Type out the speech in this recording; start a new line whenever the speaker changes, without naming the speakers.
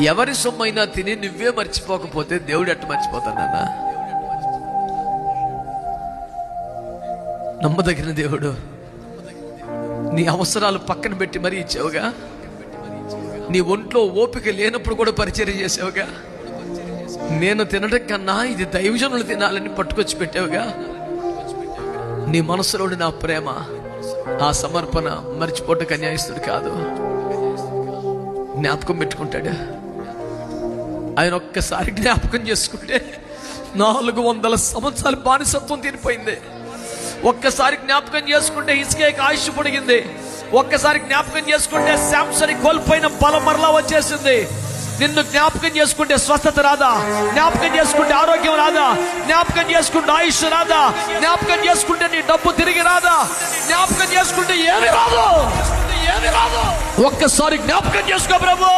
ఎవరి సొమ్మైనా తిని నువ్వే మర్చిపోకపోతే దేవుడు ఎట్ట మర్చిపోతాడన్నా నమ్మదగిన దేవుడు. నీ అవసరాలు పక్కన పెట్టి మరీ ఇచ్చావుగా? నీ ఒంట్లో ఓపిక లేనప్పుడు కూడా పరిచయం చేసావుగా? నేను తినడం కన్నా ఇది దైవజనులు తినాలని పట్టుకొచ్చి పెట్టావుగా? నీ మనసులోని నా ప్రేమ ఆ సమర్పణ మర్చిపోట కన్యాయిస్తుడు కాదు. జ్ఞాపకం పెట్టుకుంటాడు. ఆయన ఒక్కసారి జ్ఞాపకం చేసుకుంటే నాలుగు వందల సంవత్సరాలు బానిసత్వం తీరిపోయింది. ఒక్కసారి జ్ఞాపకం చేసుకుంటే ఇసుకేకి ఆయుష్ పొడిగింది. ఒక్కసారి జ్ఞాపకం చేసుకుంటే శాంసన్ కోల్పోయిన బలం మరలా వచ్చేసింది. నిన్ను జ్ఞాపకం చేసుకుంటే స్వస్థత రాదా? జ్ఞాపకం చేసుకుంటే ఆరోగ్యం రాదా? జ్ఞాపకం చేసుకుంటే ఆయుష్ రాదా? జ్ఞాపకం చేసుకుంటే నీ డబ్బు తిరిగి రాదా? జ్ఞాపకం చేసుకుంటే రాదు ఏమి రాదు? ఒక్కసారి జ్ఞాపకం చేసుకో ప్రభు.